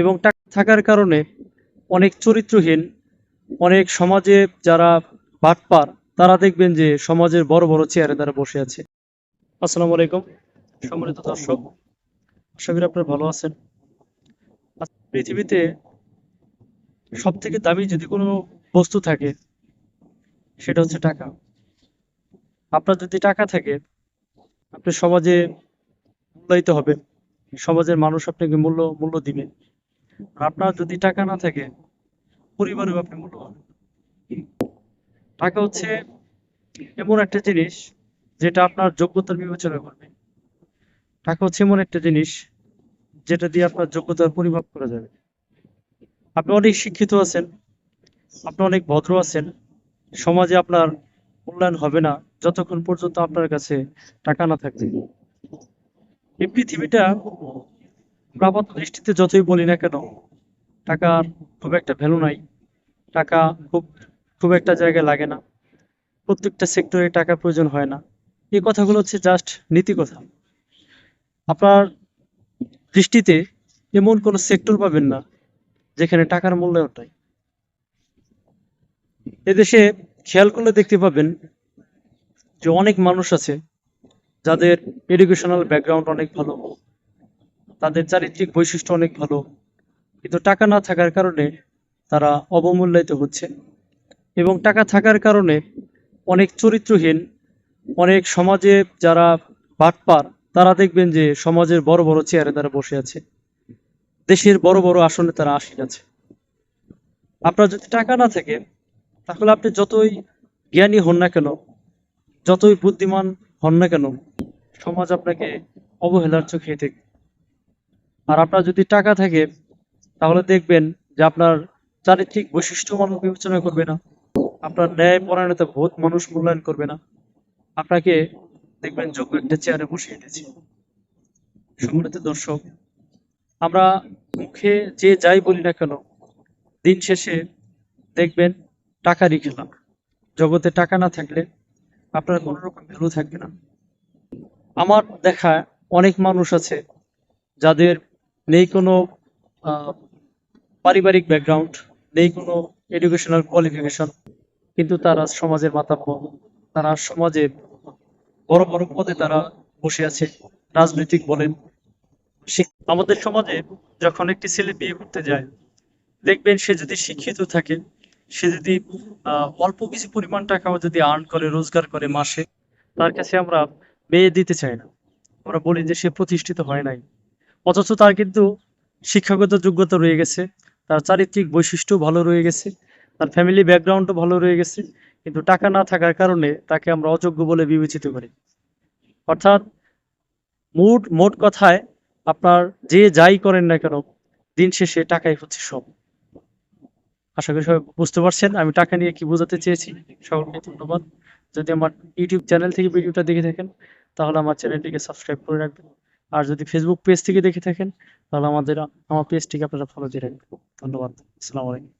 এবং টাকা থাকার কারণে অনেক চরিত্রহীন, অনেক সমাজে যারা বাটপার, তারা দেখবেন যে সমাজের বড় বড় চেয়ারে তারা বসে আছে। আসসালামু আলাইকুম। সম্মানিত দর্শক, আশা করি আপনারা ভালো আছেন। পৃথিবীতে সব থেকে দামি যদি কোনো বস্তু থাকে, সেটা হচ্ছে টাকা। আপনার যদি টাকা থাকে, আপনি সমাজে মূল্যায়িত হবে সমাজের মানুষ আপনাকে মূল্য মূল্য দিবে। আপনার যদি টাকা না থাকে, পরিবারেও আপনি মূল্য পাবেন টাকা হচ্ছে এমন একটা জিনিস যেটা আপনার যোগ্যতার বিবেচনা করবে। টাকা হচ্ছে এমন একটা জিনিস যেটা দিয়ে আপনার যোগ্যতার পরিমাপ করা যাবে। আপনি অনেক শিক্ষিত আছেন, আপনি অনেক ভদ্র আছেন, সমাজে আপনার মূল্যায়ন হবে না যতক্ষণ পর্যন্ত আপনার কাছে টাকা না থাকবে। এই পৃথিবীটা আপাত দৃষ্টিতে যতই বলি না কেন টাকার খুব একটা ভ্যালু নাই। টাকা খুব খুব একটা জায়গায় লাগে না। প্রত্যেকটা সেক্টরে টাকা প্রয়োজন হয় না। এই কথাগুলো হচ্ছে জাস্ট নীতি কথা। আপনার দৃষ্টিতে এমন কোনো সেক্টর পাবেন না, যেখানে টাকার মূল্যায়ন নাই এদেশে খেয়াল করলে দেখতে পাবেন যে অনেক মানুষ আছে, যাদের এডুকেশনাল ব্যাকগ্রাউন্ড অনেক ভালো। তাদের চারিত্রিক বৈশিষ্ট্য অনেক ভালো। কিন্তু টাকা না থাকার কারণে তারা অবমূল্যায়িত হচ্ছে। এবং টাকা থাকার কারণে অনেক চরিত্রহীন, অনেক সমাজে যারা বাটপার, তারা দেখবেন যে সমাজের বড় বড় চেয়ারে তারা বসে আছে। দেশের বড় বড় আসনে তারা আসীন আছে। আপনার যদি টাকা না থাকে, তাহলে আপনি যতই জ্ঞানী হন না কেন, যতই বুদ্ধিমান হন না কেন, সমাজ আপনাকে অবহেলার চোখে দেখবে। আর আপনার যদি টাকা থাকে, তাহলে দেখবেন যে আপনার চারিত্রিক বৈশিষ্ট্য মানুষ বিবেচনা করবে না। আপনার ন্যায় পরায়ণতা বোধ মানুষ মূল্যায়ন করবে না। আপনাকে দেখবেন যোগ্য একটা চেয়ারে বসিয়ে দিয়েছে। সম্মানিত দর্শক, আমরা মুখে যে যাই বলি না কেন, দিন শেষে দেখবেন টাকারই খেলা জগতে টাকা না থাকলে আপনার কোনো রকম ভ্যালু থাকবে না। আমার দেখা অনেক মানুষ আছে যাদের নেই কোনো পারিবারিক ব্যাকগ্রাউন্ড নেই কোনো এডুকেশনাল কোয়ালিফিকেশন কিন্তু তারা সমাজের মাতাব্বর তারা সমাজে বড় বড় পদে তারা বসে আছে, রাজনৈতিক বলেন। আমাদের সমাজে যখন একটি ছেলে বিয়ে করতে যায়, দেখবেন সে যদি শিক্ষিত থাকে, সে যদি অল্প কিছু পরিমাণ টাকাও যদি আর্ন করে, রোজগার করে মাসে, তার কাছে আমরা মেয়ে দিতে চাই না। আমরা বলি যে সে প্রতিষ্ঠিত হয় নাই। অথচ তার কিন্তু শিক্ষাগত যোগ্যতা রয়ে গেছে, তার চারিত্রিক বৈশিষ্ট্য ভালো রয়ে গেছে, তার ফ্যামিলি ব্যাকগ্রাউন্ডও ভালো রয়ে গেছে, কিন্তু টাকা না থাকার কারণে তাকে আমরা অযোগ্য বলে বিবেচিত করি। অর্থাৎ মোট মোট কথায় আপনার যে যাই করেন না কেন, দিন শেষে টাকাই হচ্ছে সব। আশা করি সবাই বুঝতে পারছেন, আমি টাকা নিয়ে কি বোঝাতে চেয়েছি, সকলকে ধন্যবাদ। যদি আমার ইউটিউব চ্যানেল থেকে ভিডিওটা দেখে থাকেন, তাহলে আমার চ্যানেলটিকে সাবস্ক্রাইব করে রাখবেন। আর যদি ফেসবুক পেজ থেকে দেখে থাকেন, তাহলে আমাদের, আমার পেজটিকে আপনারা ফলো দিয়ে রাখবেন। ধন্যবাদ। আসসালামু আলাইকুম।